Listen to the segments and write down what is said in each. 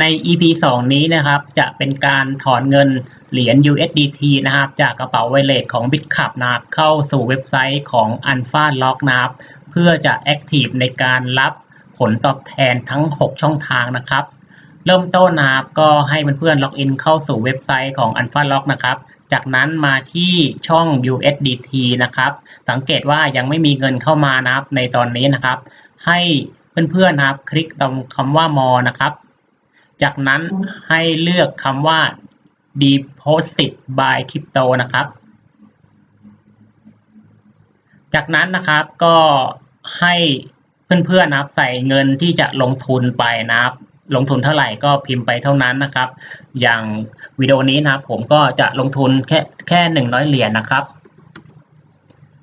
ใน EP 2 นี้นะครับ จะเป็นการถอนเงินเหรียญ USDT นะครับ จากกระเป๋าไวเลสของ BitCup นะครับเข้าสู่เว็บไซต์ของ Alpha Lock นะครับ เพื่อจะ Active ในการรับผลตอบแทนทั้ง 6 ช่องทางนะครับ เริ่มต้นนะครับก็ให้เพื่อนๆล็อกอินเข้าสู่เว็บไซต์ของ Alpha Lock นะครับ จากนั้นมาที่ช่อง USDT นะครับ สังเกตว่ายังไม่มีเงินเข้ามานะครับในตอนนี้นะครับ ให้เพื่อนๆนะครับ คลิกตรงคำว่า more นะครับ จากนั้นให้เลือกคำว่า deposit by crypto นะครับ จากนั้นนะครับก็ให้เพื่อนๆนะครับใส่เงินที่จะลงทุนไปนะครับลงทุนเท่าไหร่ก็พิมพ์ไปเท่านั้นนะครับ อย่างวิดีโอนี้นะครับผมก็จะลงทุนแค่แค่หนึ่งร้อยเหรียญนะครับ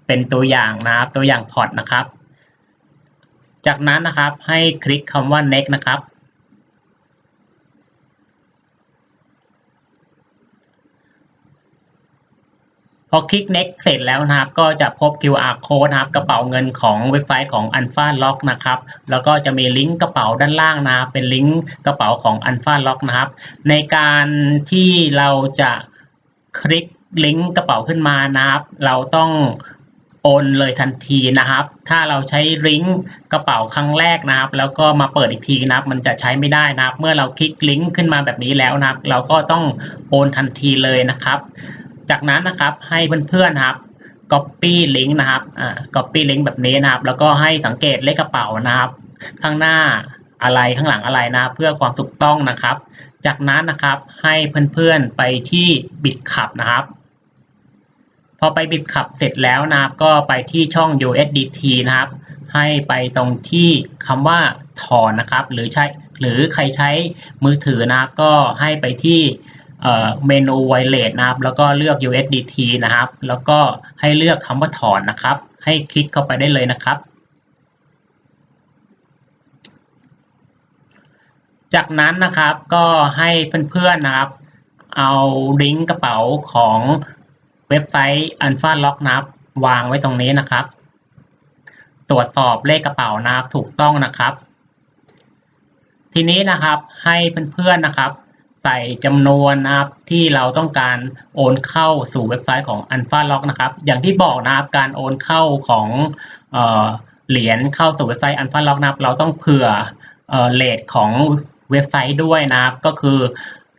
เป็นตัวอย่างนะครับตัวอย่างพอร์ตนะครับ จากนั้นนะครับให้คลิกคำว่า next นะครับ พอคลิก next เสร็จแล้วนะครับ ก็จะพบ QR code นะครับ กระเป๋าเงินของเว็บไซต์ของ Alpha Lock นะครับ แล้วก็จะมีลิงก์กระเป๋าด้านล่างนะครับเป็นลิงก์กระเป๋าของ Alpha Lock นะครับ ในการที่เราจะคลิกลิงก์กระเป๋าขึ้นมานะครับ เราต้องโอนเลยทันทีนะครับ ถ้าเราใช้ลิงก์กระเป๋าครั้งแรกนะครับ แล้วก็มาเปิดอีกทีนะครับ มันจะใช้ไม่ได้นะครับ เมื่อเราคลิกลิงก์ขึ้นมาแบบนี้แล้วนะครับ เราก็ต้องโอนทันทีเลยนะครับ จากนั้นนะครับให้เพื่อนๆนะครับ copy link นะครับอ่า copy link แบบนี้นะครับ แล้วก็ให้สังเกตเลขกระเป๋านะครับ ข้างหน้าอะไรข้างหลังอะไรนะ เพื่อความถูกต้องนะครับ จากนั้นนะครับให้เพื่อนๆไปที่บิตขับนะครับ พอไปบิตขับเสร็จแล้วนะครับ ก็ไปที่ช่อง USDT นะครับ ให้ไปตรงที่คำว่าถอนนะครับ หรือใช้หรือใครใช้มือถือนะครับ ก็ให้ไปที่ เมนู Wallet นะครับ แล้วก็เลือก USDT นะครับ แล้วก็ให้เลือกคำว่าถอนนะครับ ให้คลิกเข้าไปได้เลยนะครับ จากนั้นนะครับก็ให้เพื่อนๆนะครับ เอาลิงก์กระเป๋าของเว็บไซต์ Alpha Lock นะครับ วางไว้ตรงนี้นะครับ ตรวจสอบเลขกระเป๋านะครับถูกต้องนะครับ ทีนี้นะครับให้เพื่อนๆนะครับ ใส่จำนวนนะครับที่เราต้องการโอนเข้าสู่เว็บไซต์ของ Alpha Lock นะครับอย่างที่บอกนะครับการโอนเข้าของเออเหรียญเข้าสู่เว็บไซต์ Alpha Lock นะครับเราต้องเผื่อเอ่อเลทของเว็บไซต์ด้วยนะครับก็คือ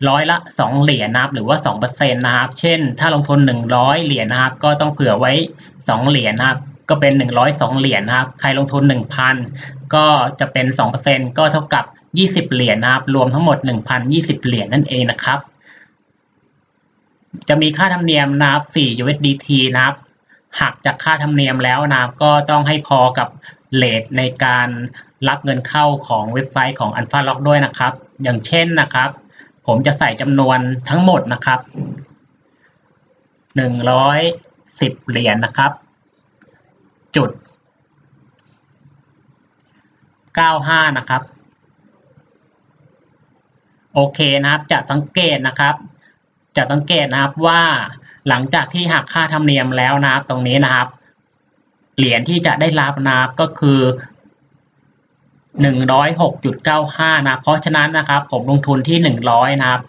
ร้อยละ 2 เหรียญนะครับหรือว่า2%นะครับเช่น ถ้าลงทุน 100 เหรียญนะครับก็ต้องเผื่อไว้ 2 เหรียญนะครับก็เป็น 102 เหรียญนะครับใครลงทุน 1,000 ก็จะเป็น 2%ก็เท่ากับ 20เหรียญนะครับ รวมทั้งหมด1,020เหรียญนั่นเองนะครับ จะมีค่าธรรมเนียมนะครับ4 USDT นะครับ หักจากค่าธรรมเนียมแล้วนะครับก็ต้องให้พอกับเลทในการรับเงินเข้าของเว็บไซต์ของ Alpha Lock ด้วยนะครับ อย่างเช่นนะครับ ผมจะใส่จำนวนทั้งหมดนะครับ110เหรียญนะครับ จุด95นะครับ โอเคนะครับจะสังเกตนะครับ จะสังเกตนะครับว่าหลังจากที่หักค่าธรรมเนียมแล้วนะครับตรงนี้นะครับ เหรียญที่จะได้รับนะครับก็คือ106.95นะเพราะฉะนั้นนะครับ ผมลงทุนที่100นะครับ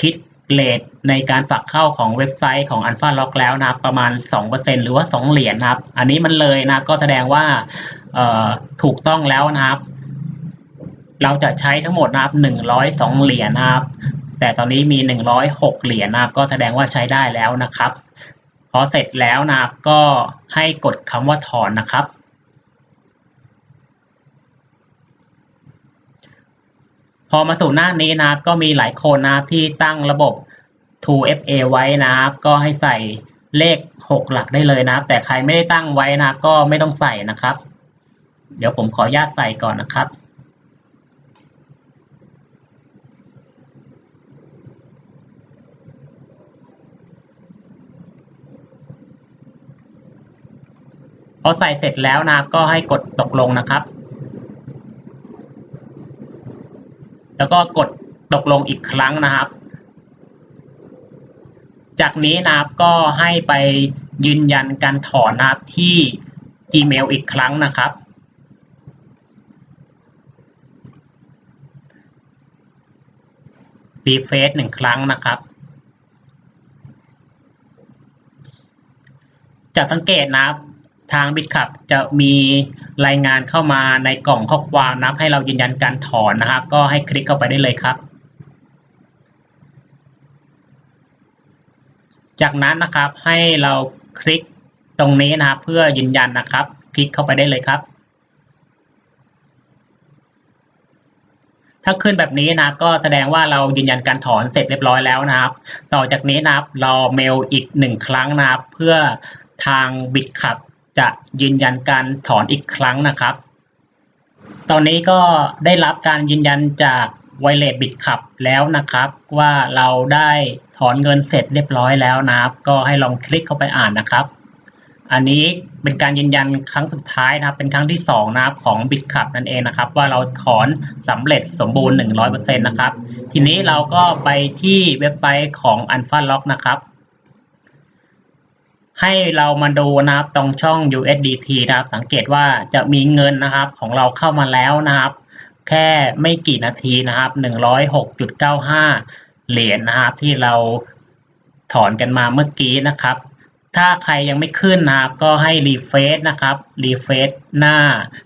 คิดเลทในการฝากเข้าของเว็บไซต์ของ Alpha Lock แล้วนะครับประมาณ 2%หรือว่า 2 เหรียญนะครับ อันนี้มันเลยนะก็แสดงว่าถูกต้องแล้วนะครับ เราจะใช้ทั้งหมดนะครับ102 เหรียญนะครับ แต่ตอนนี้มี 106 เหรียญนะครับ ก็แสดงว่าใช้ได้แล้วนะครับ พอเสร็จแล้วนะครับก็ให้กดคำว่าถอนนะครับ พอมาสู่หน้านี้นะครับก็มีหลายคนนะครับที่ตั้งระบบ 2FA ไว้นะครับ ก็ให้ใส่เลข 6 หลักได้เลยนะครับ แต่ใครไม่ได้ตั้งไว้นับก็ไม่ต้องใส่นะครับ เดี๋ยวผมขออนุญาตใส่ก่อนนะครับ อใส่เสร็จแล้วนะครับก็ให้กดตกลงนะครับ แล้วก็กดตกลงอีกครั้งนะครับ จากนี้นะครับก็ให้ไปยืนยันการถอนนะครับที่ Gmail อีกครั้งนะครับ รีเฟซหนึ่งครั้งนะครับจะสังเกตนะครับ ทางบิตคับจะมีรายงานเข้ามาในกล่องข้อความนับให้เรายืนยันการถอนนะครับ ก็ให้คลิกเข้าไปได้เลยครับ จากนั้นนะครับให้เราคลิกตรงนี้นะครับเพื่อยืนยันนะครับ คลิกเข้าไปได้เลยครับถ้าขึ้นแบบนี้นะก็แสดงว่าเรายืนยันการถอนเสร็จเรียบร้อยแล้วนะครับ ต่อจากนี้นะครับรอเมลอีกหนึ่งครั้งนะครับ เพื่อทางบิตคับ จะยืนยันการถอนอีกครั้งนะครับ ตอนนี้ก็ได้รับการยืนยันจากไวเลสบิตคับแล้วนะครับ ว่าเราได้ถอนเงินเสร็จเรียบร้อยแล้วนะครับ ก็ให้ลองคลิกเข้าไปอ่านนะครับ อันนี้เป็นการยืนยันครั้งสุดท้ายนะครับ เป็นครั้งที่2นะครับของบิตคับนั่นเองนะครับ ว่าเราถอนสำเร็จสมบูรณ์ 100%นะครับ ทีนี้เราก็ไปที่เว็บไซต์ของ Alpha Lock นะครับ ให้เรามาดูนะครับตรงช่อง USDT นะครับ สังเกตว่าจะมีเงินนะครับของเราเข้ามาแล้วนะครับ แค่ไม่กี่นาทีนะครับ 106.95 เหรียญนะครับ ที่เราถอนกันมาเมื่อกี้นะครับ ถ้าใครยังไม่ขึ้นนะครับ ก็ให้รีเฟซนะครับรีเฟซหน้า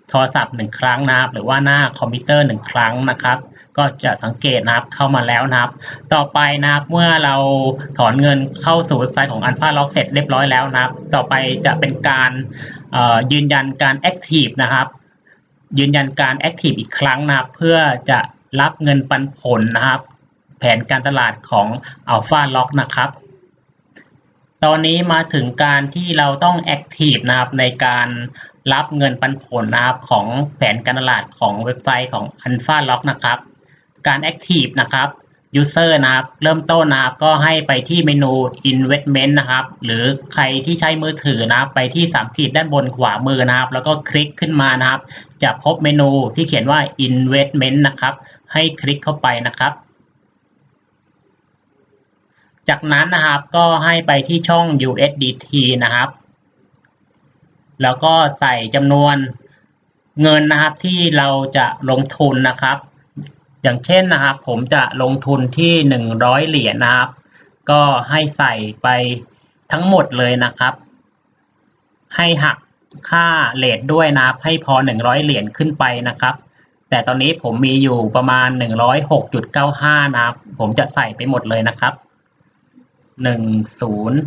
โทรศัพท์หนึ่งครั้งนะครับ หรือว่าหน้าคอมพิวเตอร์หนึ่งครั้งนะครับ ก็จะสังเกตนะครับเข้ามาแล้วนะครับ ต่อไปนะครับเมื่อเราถอนเงินเข้าสู่เว็บไซต์ของ Alpha Lock เสร็จเรียบร้อยแล้วนะครับ ต่อไปจะเป็นการยืนยันการ Active นะครับ ยืนยันการ Active อีกครั้งนะครับ เพื่อจะรับเงินปันผลนะครับ แผนการตลาดของ Alpha Lock นะครับ ตอนนี้มาถึงการที่เราต้อง Active นะครับในการรับเงินปันผลนะครับของแผนการตลาดของเว็บไซต์ของ Alpha Lock นะครับ การ Active นะครับ User นะครับ เริ่มต้นนะครับก็ให้ไปที่เมนู Investment นะครับ หรือใครที่ใช้มือถือนะครับ ไปที่3ขีดด้านบนขวามือนะครับ แล้วก็คลิกขึ้นมานะครับ จะพบเมนูที่เขียนว่า Investment นะครับ ให้คลิกเข้าไปนะครับจากนั้นนะครับก็ให้ไปที่ช่อง USDT นะครับ แล้วก็ใส่จำนวนเงินนะครับที่เราจะลงทุนนะครับ อย่างเช่นนะครับ ผมจะลงทุนที่หนึ่งร้อยเหรียญนะครับ ก็ให้ใส่ไปทั้งหมดเลยนะครับ ให้หักค่าเลทด้วยนะครับ ให้พอหนึ่งร้อยเหรียญขึ้นไปนะครับ แต่ตอนนี้ผมมีอยู่ประมาณหนึ่งร้อยหกจุดเก้าห้านะครับ ผมจะใส่ไปหมดเลยนะครับหนึ่งศูนย์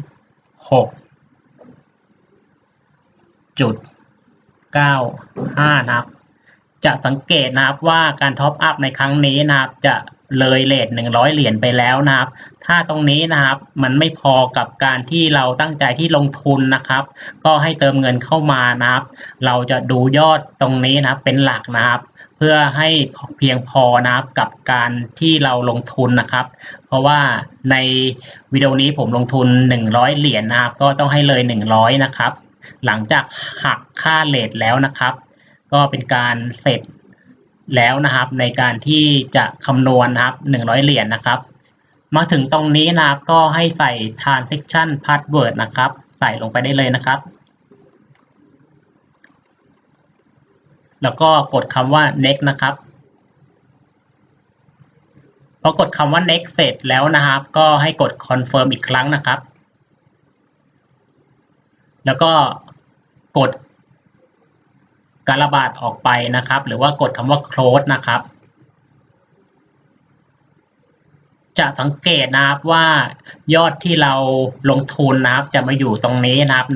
หกจุดเก้าห้านะครับ จะสังเกตนะครับว่าการท็อปอัพในครั้งนี้นะครับจะเลยเลทหนึ่งร้อยเหรียญไปแล้วนะครับ ถ้าตรงนี้นะครับมันไม่พอกับการที่เราตั้งใจที่ลงทุนนะครับ ก็ให้เติมเงินเข้ามานะครับ เราจะดูยอดตรงนี้นะครับเป็นหลักนะครับ เพื่อให้เพียงพอนะครับกับการที่เราลงทุนนะครับ เพราะว่าในวิดีโอนี้ผมลงทุน 100 เหรียญนะครับ ก็ต้องให้เลย 100 นะครับ หลังจากหักค่าเลทแล้วนะครับ ก็เป็นการเสร็จแล้วนะครับในการที่จะคำนวณนะครับ100 เหรียญนะครับ มาถึงตรงนี้นะครับก็ให้ใส่ transaction password นะครับ ใส่ลงไปได้เลยนะครับ แล้วก็กดคำว่า next นะครับพอกดคำว่า next เสร็จแล้วนะครับ ก็ให้กด confirm อีกครั้งนะครับ แล้วก็กด การระบาดออกไปนะครับ หรือว่ากดคำว่า close นะครับ จะสังเกตนะครับว่ายอดที่เราลงทุนนะครับ จะมาอยู่ตรงนี้นะครับ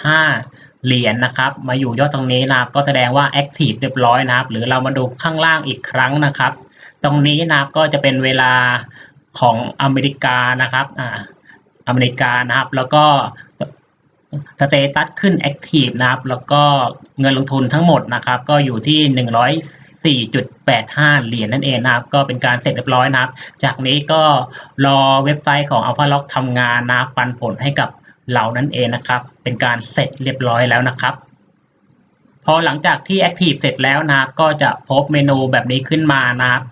104.85 เหรียญนะครับ มาอยู่ยอดตรงนี้นะครับ ก็แสดงว่า active เรียบร้อยนะครับ หรือเรามาดูข้างล่างอีกครั้งนะครับ ตรงนี้นะครับก็จะเป็นเวลาของอเมริกานะครับอ่าอเมริกานะครับ แล้วก็ สเตตัสขึ้น Active นะครับ แล้วก็เงินลงทุนทั้งหมดนะครับ ก็อยู่ที่ 104.85 เหรียญนั่นเองนะครับ ก็เป็นการเสร็จเรียบร้อยนะครับ จากนี้ก็รอเว็บไซต์ของ Alpha Lock ทำงานนะครับปันผลให้กับเรานั่นเองนะครับ เป็นการเสร็จเรียบร้อยแล้วนะครับ พอหลังจากที่ Active เสร็จแล้วนะครับ ก็จะพบเมนูแบบนี้ขึ้นมานะครับ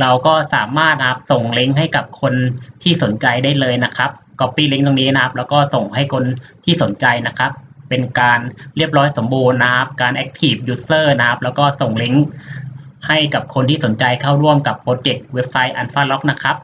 เราก็สามารถนะครับส่งลิงก์ให้กับคนที่สนใจได้เลยนะครับ Copy ลิงก์ตรงนี้นะครับ แล้วก็ส่งให้คนที่สนใจนะครับ เป็นการเรียบร้อยสมบูรณ์นะครับ การ Active User นะครับ แล้วก็ส่งลิงก์ให้กับคนที่สนใจเข้าร่วมกับโปรเจกต์เว็บไซต์ Alpha Lock นะครับ